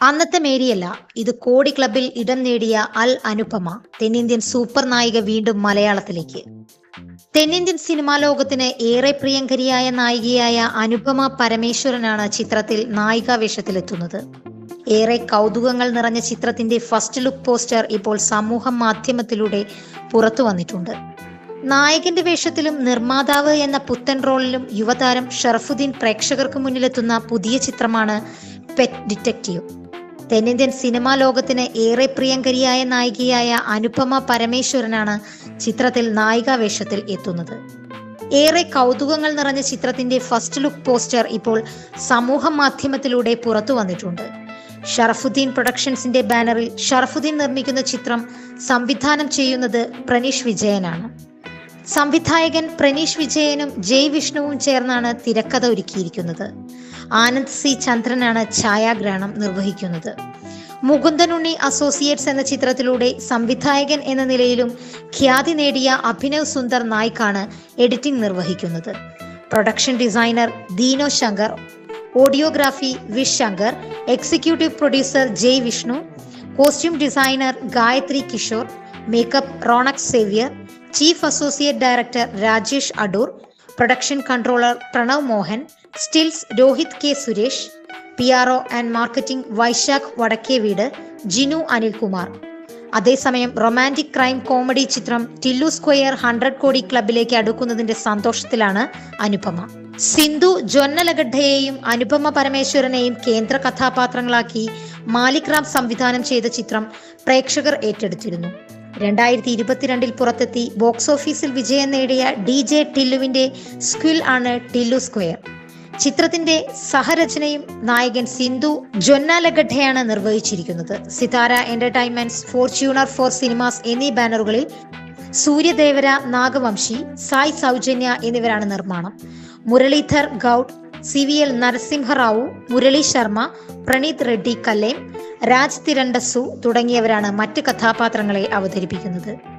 അന്നത്തെ മേരിയല്ല ഇത് കോടി ക്ലബിൽ ഇടം നേടിയ അൽ അനുപമ തെന്നിന്ത്യൻ സൂപ്പർ നായിക വീണ്ടും മലയാളത്തിലേക്ക്. തെന്നിന്ത്യൻ സിനിമാ ലോകത്തിന് ഏറെ പ്രിയങ്കരിയായ നായികയായ അനുപമ പരമേശ്വരനാണ് ചിത്രത്തിൽ നായികാ വേഷത്തിലെത്തുന്നത് ഏറെ കൗതുകങ്ങൾ നിറഞ്ഞ ചിത്രത്തിന്റെ ഫസ്റ്റ് ലുക്ക് പോസ്റ്റർ ഇപ്പോൾ സമൂഹ മാധ്യമത്തിലൂടെ പുറത്തു വന്നിട്ടുണ്ട്. നായകന്റെ വേഷത്തിലും നിർമ്മാതാവ് എന്ന പുത്തൻ റോളിലും യുവതാരം ഷറഫുദ്ദീൻ പ്രേക്ഷകർക്ക് മുന്നിലെത്തുന്ന പുതിയ ചിത്രമാണ് പെറ്റ് ഡിറ്റക്റ്റീവ് തെന്നിന്ത്യൻ സിനിമാ ലോകത്തിന് ഏറെ പ്രിയങ്കരിയായ നായികയായ അനുപമ പരമേശ്വരനാണ് ചിത്രത്തിൽ നായികാ വേഷത്തിൽ എത്തുന്നത്. ഏറെ കൗതുകങ്ങൾ നിറഞ്ഞ ചിത്രത്തിന്റെ ഫസ്റ്റ് ലുക്ക് പോസ്റ്റർ ഇപ്പോൾ സമൂഹ മാധ്യമത്തിലൂടെ പുറത്തു വന്നിട്ടുണ്ട്. ഷറഫുദ്ദീൻ പ്രൊഡക്ഷൻസിന്റെ ബാനറിൽ ഷറഫുദ്ദീൻ നിർമ്മിക്കുന്ന ചിത്രം സംവിധാനം ചെയ്യുന്നത് പ്രനീഷ് വിജയനാണ്. സംവിധായകൻ പ്രനീഷ് വിജയനും ജയ് വിഷ്ണുവും ചേർന്നാണ് തിരക്കഥ ഒരുക്കിയിരിക്കുന്നത്. ആനന്ദ് സി ചന്ദ്രനാണ് ഛായാഗ്രഹണം നിർവഹിക്കുന്നത്. മുകുന്ദനുണ്ണി അസോസിയേറ്റ്സ് എന്ന ചിത്രത്തിലൂടെ സംവിധായകൻ എന്ന നിലയിലും ഖ്യാതി നേടിയ അഭിനവ് സുന്ദർ നായിക്കാണ് എഡിറ്റിംഗ് നിർവഹിക്കുന്നത്. Production designer Dino Shankar audiography Vish Shankar executive producer Jai Vishnu costume designer Gayathri Kishore makeup Ronak Xavier chief associate director Rajesh Adoor production controller Pranav Mohan stills Rohit K Suresh P R O and marketing Vaisakh Vadakkeveedu Jinu Anilkumar. അതേസമയം romantic crime comedy ചിത്രം Tillu square hundred കോടി ക്ലബിലേക്ക് അടുക്കുന്നതിന്റെ സന്തോഷത്തിലാണ് അനുപമ. സിന്ധു ജൊന്നലഗഡ്ഡയെയും അനുപമ പരമേശ്വരനെയും കേന്ദ്ര കഥാപാത്രങ്ങളാക്കി മാലിക് റാം സംവിധാനം ചെയ്ത ചിത്രം പ്രേക്ഷകർ ഏറ്റെടുത്തിരുന്നു. രണ്ടായിരത്തി ഇരുപത്തിരണ്ടിൽ പുറത്തെത്തി ബോക്സ് ഓഫീസിൽ വിജയം നേടിയ ഡി ജെ ടില്ലുവിന്റെ സ്ക്വിൽ ആണ് ടില്ലു സ്ക്വയർ. ചിത്രത്തിന്റെ സഹരചനയും നായകൻ സിന്ധു ജൊന്നാലഗഡ്ഡയാണ് നിർവഹിച്ചിരിക്കുന്നത്. Sithara entertainments Fortuner four cinemas എന്നീ ബാനറുകളിൽ സൂര്യദേവര നാഗവംശി സായ് സൗജന്യ എന്നിവരാണ് നിർമ്മാണം. Muralidhar Goud C V L Narasimharao Murali Sharma Praneeth Reddy Kallem Raj Tirandasu തുടങ്ങിയവരാണ് മറ്റ് കഥാപാത്രങ്ങളെ അവതരിപ്പിക്കുന്നത്.